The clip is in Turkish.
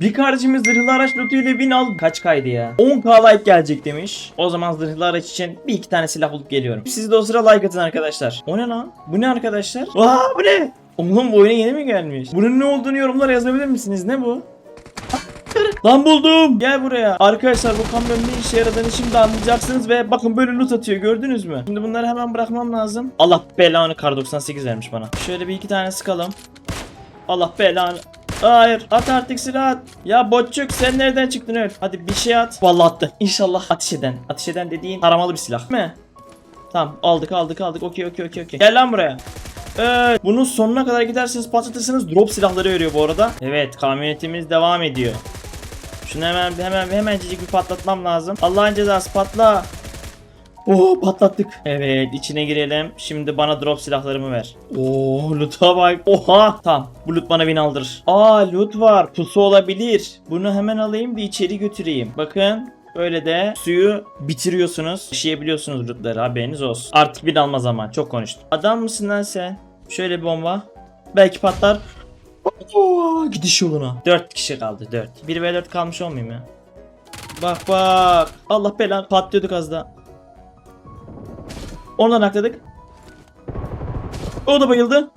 Bir kardeşimiz zırhlı araç lootuyla win al. Kaç kaydı ya? 10k like gelecek demiş. O zaman zırhlı araç için bir iki tane silah bulup geliyorum. Siz de o sıra like atın arkadaşlar. O ne lan? Bu ne arkadaşlar? Aa bu ne? Oğlum bu oyuna yeni mi gelmiş? Bunun ne olduğunu yorumlara yazabilir misiniz? Ne bu? Lan buldum. Gel buraya. Arkadaşlar bu kamyonun ne işe yaradığını şimdi anlayacaksınız ve bakın böyle loot atıyor gördünüz mü? Şimdi bunları hemen bırakmam lazım. Allah belanı kar 98 vermiş bana. Şöyle bir iki tane sıkalım. Allah belanı. Hayır at artık silah at. Ya botçuk sen nereden çıktın öyle? Hadi bir şey at. Vallahi attı. İnşallah ateş eden. Ateş eden dediğin taramalı bir silah. Değil mi? Tamam aldık aldık aldık. Okey okey okey okey. Gel lan buraya. Evet. Bunun sonuna kadar giderseniz patlatırsınız. Drop silahları veriyor bu arada. Evet kamyonetimiz devam ediyor. Şunu hemen hemen hemencik bir patlatmam lazım. Allah'ın cezası patla. Oo patlattık. Evet içine girelim. Şimdi bana drop silahlarımı ver. Oo loot'a bak. Oha. Tamam bu loot bana win aldırır. Aa loot var. Pusu olabilir. Bunu hemen alayım da içeri götüreyim. Bakın. Böyle de suyu bitiriyorsunuz. Yaşayabiliyorsunuz lootları haberiniz olsun. Artık win alma zaman. Çok konuştum. Adam mısın lan sen? Şöyle bir bomba. Belki patlar. Oo, gidiş yoluna. 4 kişi kaldı 4. 1 ve 4 kalmış olmayayım ya. Bak bak. Allah belanı patlıyorduk az daha. Ondan akladık. O da bayıldı.